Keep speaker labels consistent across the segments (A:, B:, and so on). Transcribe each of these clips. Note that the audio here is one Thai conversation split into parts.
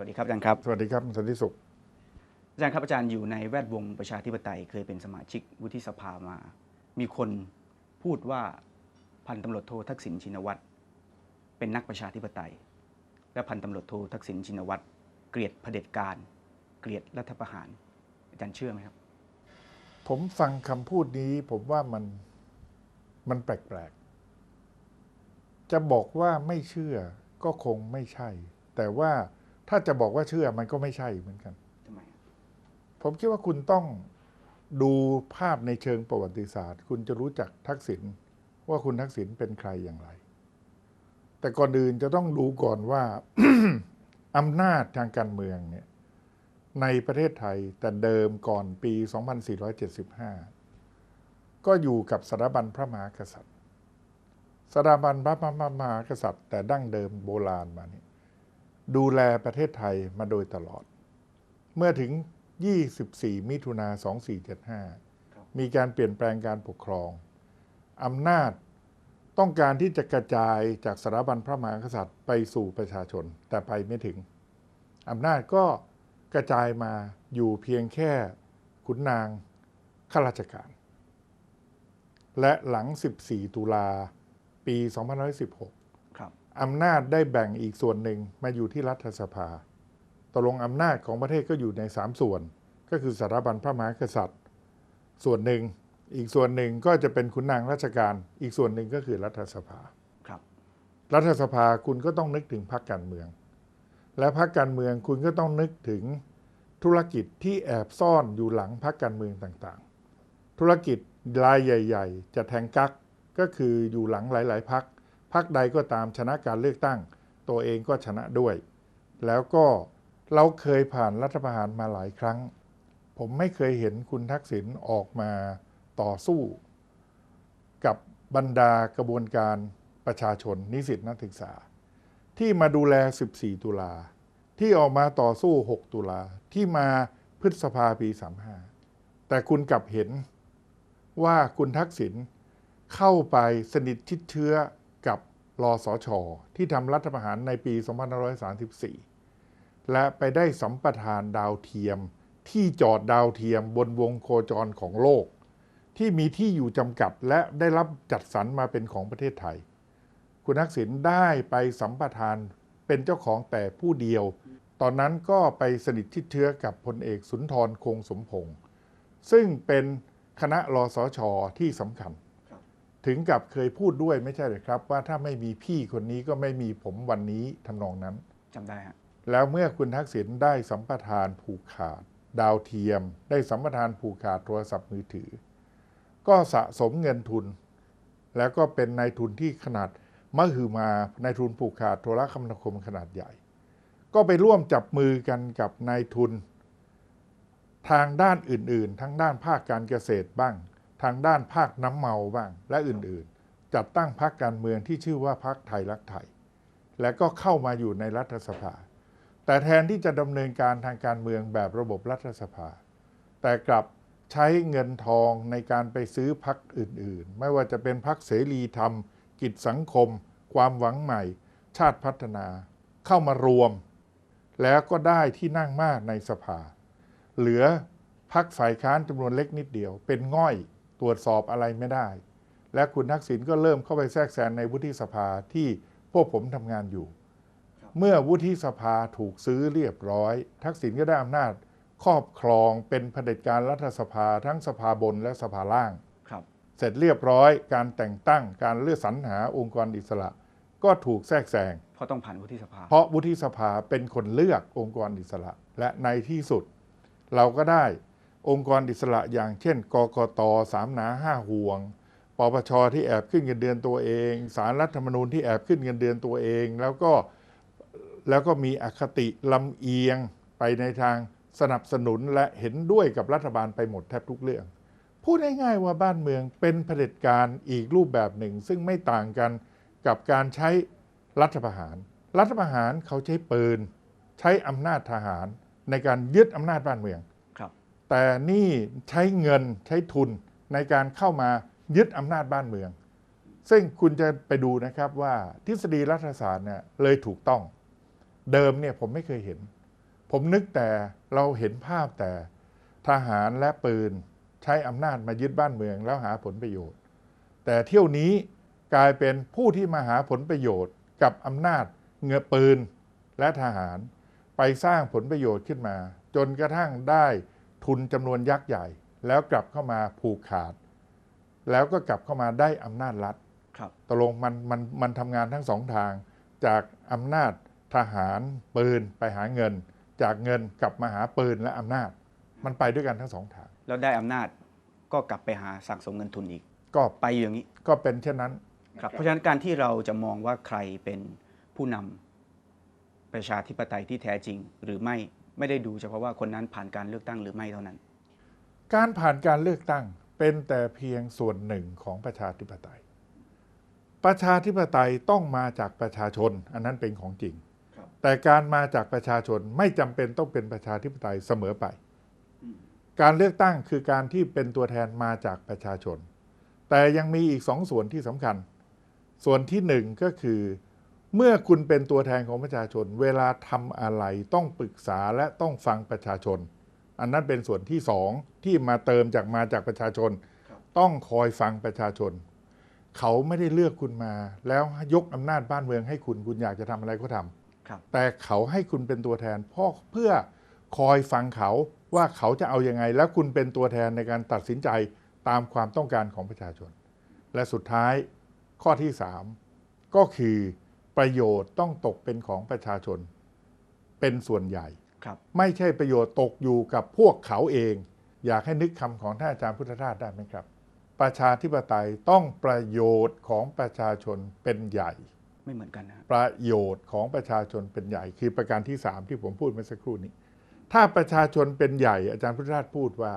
A: สวัสดีครับอาจารย์ครับ
B: สวัสดีครับคุณสันติสุข
A: อาจารย์ครับอาจารย์อยู่ในแวดวงประชาธิปไตยเคยเป็นสมาชิกวุฒิสภามา มีคนพูดว่าพันตำรวจโททักษิณชินวัตรเป็นนักประชาธิปไตย และพันตำรวจโททักษิณชินวัตรเกลียดเผด็จการ เกลียดรัฐประหาร อาจารย์เชื่อไหมครับ
B: ผมฟังคำพูดนี้ผมว่ามันมันแปลกๆ จะบอกว่าไม่เชื่อก็คงไม่ใช่ แต่ว่า ถ้าจะบอกว่าเชื่อมันก็ไม่ใช่เหมือนกัน
A: ทำไมอะ
B: ผมคิดว่าคุณต้องดูภาพในเชิงประวัติศาสตร์ คุณจะรู้จักทักษิณว่าคุณทักษิณเป็นใครอย่างไร แต่ก่อนอื่นจะต้องดูก่อนว่า อำนาจทางการเมืองเนี่ยในประเทศไทยแต่เดิมก่อนปี 2475 ก็อยู่กับสถาบันพระมหากษัตริย์สถาบันพระมหากษัตริย์ แต่ดั้งเดิมโบราณมานี่ ดูแลประเทศไทยมาโดยตลอด เมื่อถึง 24 มิถุนา 2475 มีการเปลี่ยนแปลงการปกครอง อำนาจต้องการที่จะกระจายจากสถาบันพระมหากษัตริย์ไปสู่ประชาชน แต่ไปไม่ถึง อำนาจก็กระจายมาอยู่เพียงแค่ขุนนางข้าราชการ และหลัง 14 ตุลาปี 2516
A: ครับ
B: อำนาจได้แบ่งอีกส่วนหนึ่งมาอยู่ที่รัฐสภาตกลงอำนาจของประเทศก็อยู่ในสามส่วน ก็คือสถาบันพระมหากษัตริย์ ส่วนหนึ่ง อีกส่วนหนึ่งก็จะเป็นขุนนางราชการ อีกส่วนหนึ่งก็คือรัฐสภา
A: ครับ
B: รัฐสภาคุณก็ต้องนึกถึงพรรคการเมือง และพรรคการเมืองคุณก็ต้องนึกถึงธุรกิจที่แอบซ่อนอยู่หลังพรรคการเมืองต่างๆ ธุรกิจรายใหญ่ ๆ จะแทงกักก็คืออยู่หลังหลาย ๆพรรค พรรคใดก็ตามชนะการเลือกตั้ง ตัวเองก็ชนะด้วย แล้วก็เราเคยผ่านรัฐประหารมาหลายครั้ง ผมไม่เคยเห็นคุณทักษิณออกมาต่อสู้ กับบรรดากระบวนการประชาชนนิสิตนักศึกษา ที่มาดูแล 14 ตุลา ที่ออกมาต่อสู้ 6 ตุลา ที่มาพฤษภาปี 35 แต่คุณกลับเห็นว่าคุณทักษิณเข้าไปสนิทชิดเชื้อ รอสอชอที่ทำรัฐประหารในปี 2534 และไปได้สัมปทานดาวเทียม ที่จอดดาวเทียมบนวงโคจรของโลก ที่มีที่อยู่จำกัดและได้รับจัดสรรมาเป็นของประเทศไทย คุณทักษิณได้ไปสัมปทานเป็นเจ้าของแต่ผู้เดียว ตอนนั้นก็ไปสนิทชิดเชื้อกับพลเอกสุนทรคงสมพงศ์ซึ่งเป็นคณะรอสอชอที่สำคัญ ถึงกับเคยพูดด้วยไม่ใช่หรือครับ ว่าถ้าไม่มีพี่คนนี้ก็ไม่มีผมวันนี้ทำนองนั้น
A: จำได้ฮะ
B: แล้วเมื่อคุณทักษิณได้สัมปทานผูกขาด ดาวเทียม ได้สัมปทานผูกขาดโทรศัพท์มือถือ ก็สะสมเงินทุน แล้วก็เป็นนายทุนที่ขนาดมหึมานายทุนผูกขาดโทรคมนาคมขนาดใหญ่ ก็ไปร่วมจับมือกันกับนายทุน ทางด้านอื่น ๆ ทั้งด้านภาคการเกษตรบ้าง ทางด้านภาคน้ำเมาบ้างและอื่นๆ จัดตั้งพรรคการเมืองที่ชื่อว่าพรรคไทยรักไทย และก็เข้ามาอยู่ในรัฐสภา แต่แทนที่จะดำเนินการทางการเมืองแบบระบบรัฐสภา แต่กลับใช้เงินทองในการไปซื้อพักอื่นๆ ไม่ว่าจะเป็นพักเสรีธรรม กิจสังคม ความหวังใหม่ ชาติพัฒนา เข้ามารวม แล้วก็ได้ที่นั่งมากในสภา เหลือพักฝ่ายค้านจำนวนเล็กนิดเดียวเป็นง่อย ตรวจสอบอะไรไม่ได้ และคุณทักษิณก็เริ่มเข้าไปแทรกแซงในวุฒิสภาที่พวกผมทำงานอยู่ เมื่อวุฒิสภาถูกซื้อเรียบร้อย ทักษิณก็ได้อำนาจครอบครองเป็นเผด็จการรัฐสภาทั้งสภาบนและสภาล่าง
A: ครับ
B: เสร็จเรียบร้อยการแต่งตั้งการเลือกสรรหาองค์กรอิสระ ก็ถูกแทรกแซง
A: เพราะต้องผ่านวุฒิสภา
B: เพราะวุฒิสภาเป็นคนเลือกองค์กรอิสระ และในที่สุด เราก็ได้ องค์กรอิสระอย่างเช่น กกตสามหนาห้าห่วง ปปชที่แอบขึ้นเงินเดือนตัวเองสารรัฐธรรมนูญที่แอบขึ้นเงินเดือนตัวเอง แล้วก็แล้วก็มีอคติลำเอียงไปในทางสนับสนุนและเห็นด้วยกับรัฐบาลไปหมดแทบทุกเรื่อง พูดง่ายๆว่าบ้านเมืองเป็นเผด็จการอีกรูปแบบหนึ่ง ซึ่งไม่ต่างกันกับการใช้รัฐประหาร รัฐประหารเขาใช้ปืน ใช้อำนาจทหารในการยึดอำนาจบ้านเมือง แต่นี่ใช้เงินใช้ทุนในการเข้ามายึดอำนาจบ้านเมือง ซึ่งคุณจะไปดูนะครับว่าทฤษฎีรัฐศาสตร์เนี่ยเลยถูกต้อง เดิมเนี่ยผมไม่เคยเห็น ผมนึกแต่เราเห็นภาพแต่ทหารและปืนใช้อำนาจมายึดบ้านเมืองแล้วหาผลประโยชน์ แต่เที่ยวนี้กลายเป็นผู้ที่มาหาผลประโยชน์กับอำนาจเงือปืนและทหาร ไปสร้างผลประโยชน์ขึ้นมา จนกระทั่งได้ ทุนจำนวนยักษ์ใหญ่ แล้วกลับเข้ามาผูกขาด แล้วก็กลับเข้ามาได้อำนาจรัฐ
A: ครับ
B: ตกลงมันมันมันทำงานทั้งสองทาง จากอำนาจทหารปืนไปหาเงิน จากเงินกลับมาหาปืนและอำนาจ มันไปด้วยกันทั้งสองทาง
A: แล้วได้อำนาจก็กลับไปหาสั่งสมเงินทุนอีก
B: ก็
A: ไปอยู่อย่างนี้
B: ก็เป็นเช่นนั้น
A: ครับเพราะฉะนั้นการที่เราจะมองว่าใครเป็นผู้นำประชาธิปไตยที่แท้จริงหรือไม่ ไม่ได้ดูเฉพาะว่าคนนั้นผ่านการเลือกตั้งหรือไม่เท่านั้น
B: การผ่านการเลือกตั้งเป็นแต่เพียงส่วนหนึ่งของประชาธิปไตย ประชาธิปไตยต้องมาจากประชาชน อันนั้นเป็นของจริง
A: ครับ
B: แต่การมาจากประชาชนไม่จำเป็นต้องเป็นประชาธิปไตยเสมอไป การเลือกตั้งคือการที่เป็นตัวแทนมาจากประชาชน แต่ยังมีอีกสองส่วนที่สำคัญ ส่วนที่หนึ่งก็คือ เมื่อคุณเป็นตัวแทนของประชาชน เวลาทำอะไรต้องปรึกษาและต้องฟังประชาชน อันนั้นเป็นส่วนที่สองที่มาเติมจากมาจากประชาชน
A: ครับ
B: ต้องคอยฟังประชาชน เขาไม่ได้เลือกคุณมา แล้วยกอำนาจบ้านเมืองให้คุณคุณอยากจะทำอะไรก็ทำ
A: ครับ
B: แต่เขาให้คุณเป็นตัวแทนเพราะเพื่อคอยฟังเขาว่าเขาจะเอาอยัางไง แล้วคุณเป็นตัวแทนในการตัดสินใจตามความต้องการของประชาชน และสุดท้ายข้อที่สามก็คือ ประโยชน์ต้องตกเป็นของประชาชน เป็นส่วนใหญ่
A: ครับ
B: ไม่ใช่ประโยชน์ตกอยู่กับพวกเขาเอง อยากให้นึกคำของท่านอาจารย์พุทธทาสได้ไหมครับ ประชาธิปไตยต้องประโยชน์ของประชาชนเป็นใหญ่
A: ไม่เหมือนกันนะ
B: ประโยชน์ของประชาชนเป็นใหญ่ คือประการที่สามที่ผมพูดเมื่อสักครู่นี้ ถ้าประชาชนเป็นใหญ่ อาจารย์พุทธทาสพูดว่า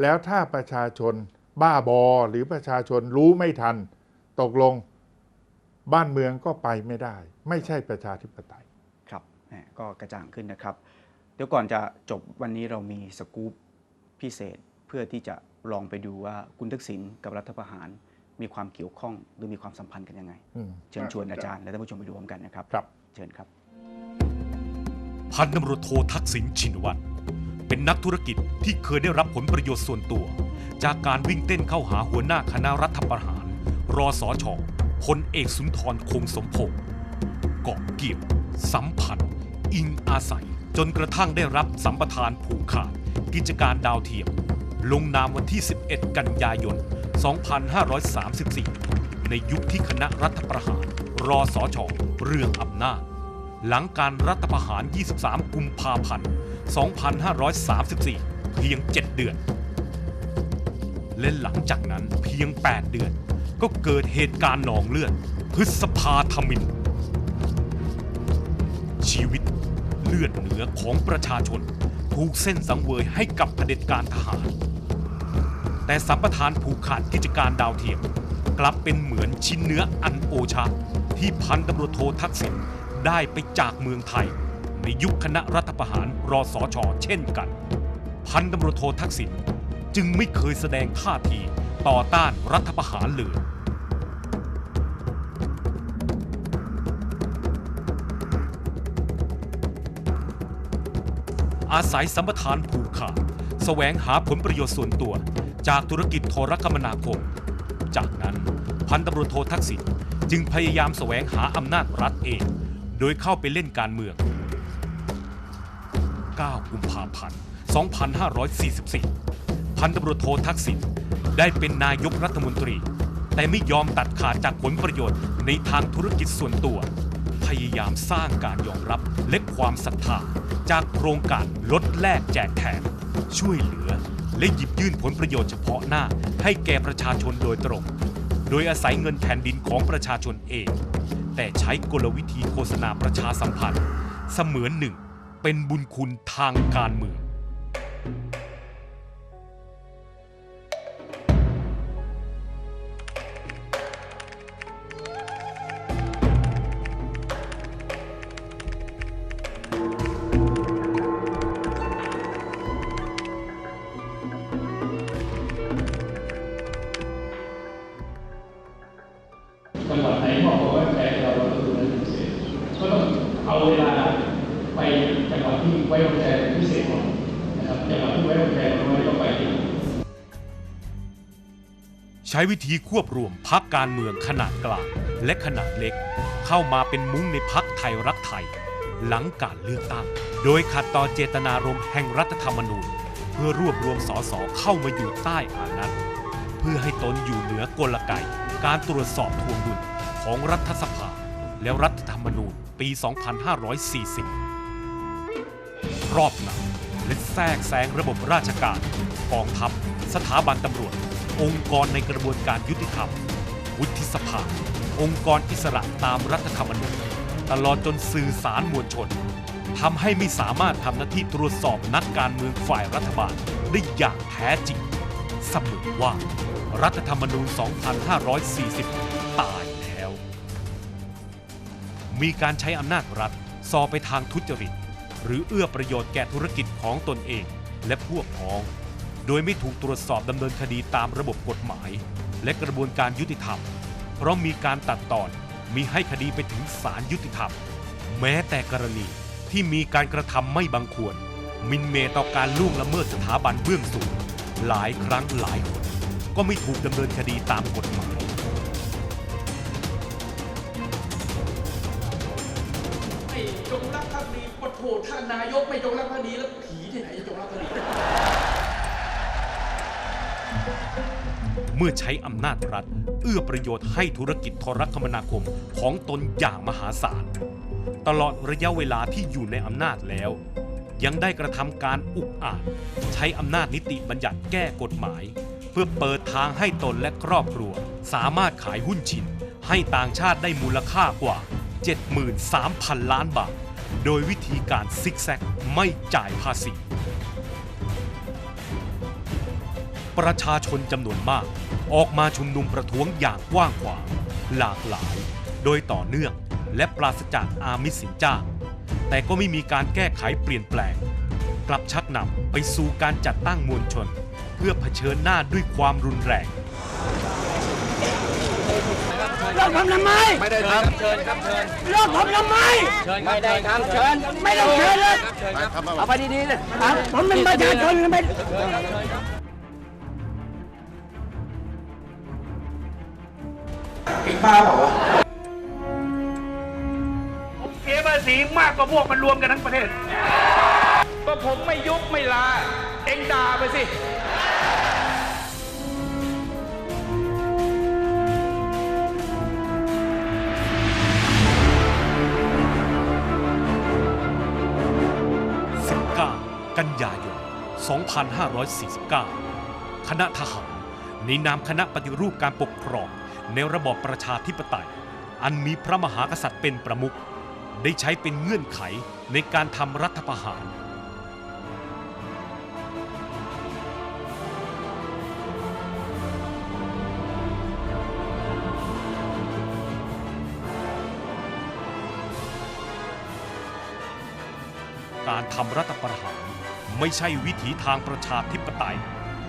B: แล้วถ้าประชาชนบ้าบอหรือประชาชนรู้ไม่ทัน ตกลง บ้านเมืองก็ไปไม่ได้ ไม่ใช่ประชาธิปไตย
A: ครับแหมก็กระจ่างขึ้นนะครับ เดี๋ยวก่อนจะจบวันนี้เรามีสกู๊ปพิเศษเพื่อที่จะลองไปดูว่าคุณทักษิณกับรัฐประหารมีความเกี่ยวข้องหรือมีความสัมพันธ์กันยังไง
B: อืม
A: เชิญชวนอาจารย์และท่านผู้ชมไปดูพร้อมกันนะครับ
B: ครับ
A: เชิญครับ
C: พันตำรวจโททักษิณชินวัตรเป็นนักธุรกิจที่เคยได้รับผลประโยชน์ส่วนตัว จากการวิ่งเต้นเข้าหาหัวหน้าคณะรัฐประหาร รอสอชอ พลเอกสุนทรคงสมพงศ์เกาะเกี่ยว สัมพันธ์ อิงอาศัย จนกระทั่งได้รับสัมปทานผูกขาด กิจการดาวเทียม ลงนามวันที่ 11 กันยายน 2534 ในยุคที่คณะรัฐประหาร รอสอชอเรื่องอำนาจ หลังการรัฐประหาร 23 กุมภาพันธ์ 2534 เพียง 7 เดือน และหลังจากนั้นเพียง 8 เดือน ก็เกิดเหตุการณ์หนองเลือด พฤษภาธมิน ชีวิตเลือดเนื้อของประชาชน ถูกเส้นสังเวยให้กับเผด็จการทหาร แต่สัมปทานผูกขาดกิจการดาวเทียม กลับเป็นเหมือนชิ้นเนื้ออันโอชา ที่พันตำรวจโททักษิณได้ไปจากเมืองไทย ในยุคคณะรัฐประหารรอสอชอเช่นกัน พันตำรวจโททักษิณจึงไม่เคยแสดงท่าทีต่อต้านรัฐประหารเลย อาศัยสัมปทานผูกขาดแสวงหาผลประโยชน์ส่วนตัว จากธุรกิจโทรคมนาคม จากนั้นพันตำรวจโททักษิณจึงพยายามแสวงหาอำนาจรัฐเอง โดยเข้าไปเล่นการเมือง 9 กุมภาพันธ์ 2544 พันตำรวจโททักษิณได้เป็นนายกรัฐมนตรี แต่ไม่ยอมตัดขาดจากผลประโยชน์ในทางธุรกิจส่วนตัว พยายามสร้างการยอมรับและ ความศรัทธาจากโครงการลดแลกแจกแถมช่วยเหลือ และหยิบยื่นผลประโยชน์เฉพาะหน้าให้แก่ประชาชนโดยตรง โดยอาศัยเงินแผ่นดินของประชาชนเอง แต่ใช้กลวิธีโฆษณาประชาสัมพันธ์ เสมือนหนึ่ง เป็นบุญคุณทางการเมือง
D: จัง
C: ช้วิธีควบรวมพักการเมืองขนาดกลางและขนาดเล็ก เข้ามาเป็นมุ้งในพักไทยรักไทย หลังการเลือกตั้ง โดยขัดต่อเจตนารมณ์แห่งรัฐธรรมนูญ เพื่อรวบรวมสสเข้ามาอยู่ใต้อานัตเพื่อให้ตนอยู่เหนือกลไกการตรวจสอบทวงดุลของรัฐสภา และรัฐธรรมนูญปี 2540 รอบงำและแทรกแซงระบบราชการกองทัพ สถาบันตำรวจ องค์กรในกระบวนการยุติธรรม วุฒิสภา องค์กรอิสระตามรัฐธรรมนูญตลอดจนสื่อสารมวลชนทำให้ไม่สามารถทำหน้าที่ตรวจสอบนักการเมืองฝ่ายรัฐบาลได้อย่างแท้จริงเสมือว่า รัฐธรรมนูญ 2540 ตายแล้ว มีการใช้อำนาจรัฐซอไปทางทุจริต หรือเอื้อประโยชน์แก่ธุรกิจของตนเองและพวกพ้อง โดยไม่ถูกตรวจสอบดำเนินคดีตามระบบกฎหมาย และกระบวนการยุติธรรม เพราะมีการตัดตอนมีให้คดีไปถึงศาลยุติธรรม แม้แต่กรณีที่มีการกระทำไม่บังควรมินเมต่อการล่วงละเมิดสถาบันเบื้องสูงหลายครั้งหลายหนก็ไม่ถูกดำเนินคดีตามกฎหมาย
E: ไม่จงรักภักดีปะโถท่านนายกไม่จงรักภักดีแล้วผีที่ไหนจะจงรักภักดี
C: เมื่อใช้อำนาจรัฐ เอื้อประโยชน์ให้ธุรกิจโทรคมนาคมของตนอย่างมหาศาล ตลอดระยะเวลาที่อยู่ในอำนาจแล้ว ยังได้กระทำการอุกอาจ ใช้อำนาจนิติบัญญัติแก้กฎหมาย เพื่อเปิดทางให้ตนและครอบครัว สามารถขายหุ้นชิน ให้ต่างชาติได้มูลค่ากว่า 73,000 ล้านบาท โดยวิธีการซิกแซกไม่จ่ายภาษี ประชาชนจำนวนมาก ออกมาชุมนุมประท้วงอย่างกว้างขวางหลากหลาย โดยต่อเนื่องและปราศจากอามิสสินจ้าง แต่ก็ไม่มีการแก้ไขเปลี่ยนแปลง กลับชักนำไปสู่การจัดตั้งมวลชน เพื่อเผชิญหน้าด้วยความรุนแรง
F: เลิกทำทำไมไม่ได้ทำเชิญครับเชิญเลิกทำทำไมไม่ได้ทำเชิญไม่ต้องเชิญเลยเอาไปดีๆเลยครับผมเป็นประชาชน เป็น
G: เสียภาษีมากกว่าพวกมันรวมกันทั้งประเทศ ก็ผมไม่ยุบไม่ลา เอ็งด่าไปสิ
C: 19 กันยายน 2549 คณะทหารในนามคณะปฏิรูปการปกครอง ในระบอบประชาธิปไตย อันมีพระมหากษัตริย์เป็นประมุขได้ใช้เป็นเงื่อนไขในการทำรัฐประหาร การทำรัฐประหารไม่ใช่วิถีทางประชาธิปไตย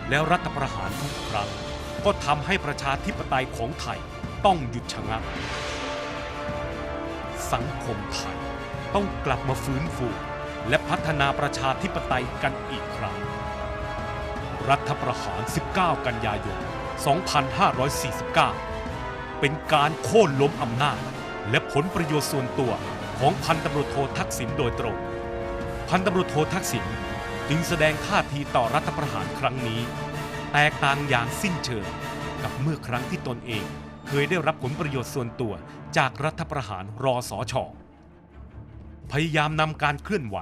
C: แล้วรัฐประหารทุกครั้ง ก็ทำให้ประชาธิปไตยของไทยต้องหยุดชะงัก สังคมไทยต้องกลับมาฟื้นฟู และพัฒนาประชาธิปไตยกันอีกครั้ง รัฐประหาร 19 กันยายน 2549 เป็นการโค่นล้มอำนาจ และผลประโยชน์ส่วนตัวของพันตำรวจโททักษิณโดยตรง พันตำรวจโททักษิณจึงแสดงท่าทีต่อรัฐประหารครั้งนี้ แตกต่างอย่างสิ้นเชิง กับเมื่อครั้งที่ตนเอง เคยได้รับผลประโยชน์ส่วนตัวจากรัฐประหารรอสอชอพยายามนำการเคลื่อนไหว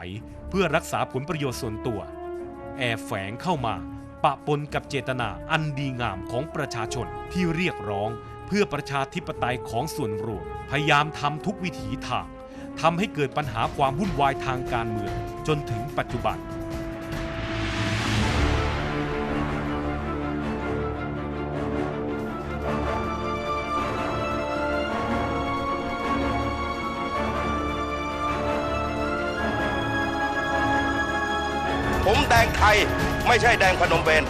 C: เพื่อรักษาผลประโยชน์ส่วนตัว แอบแฝงเข้ามา ปะปนกับเจตนาอันดีงามของประชาชนที่เรียกร้อง เพื่อประชาธิปไตยของส่วนรวม พยายามทำทุกวิถีทางทำให้เกิดปัญหาความวุ่นวายทางการเมืองจนถึงปัจจุบัน
H: ดงไทย ไม่ใช่แดงพนมเปญ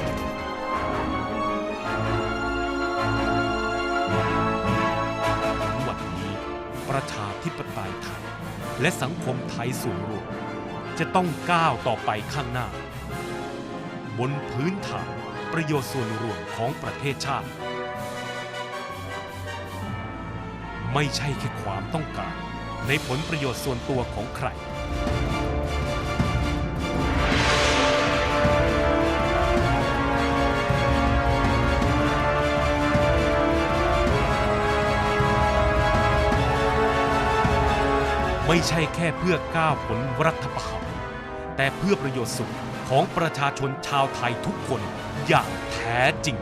C: วันนี้ ประชาธิปไตยไทย และสังคมไทยส่วนรวมจะต้องก้าวต่อไปข้างหน้า บนพื้นฐานประโยชน์ส่วนรวมของประเทศชาติ ไม่ใช่แค่ความต้องการ ในผลประโยชน์ส่วนตัวของใคร ไม่ใช่แค่เพื่อก้าวผลรัฐประหารแต่เพื่อประโยชน์สุขของประชาชนชาวไทยทุกคนอย่างแท้จริง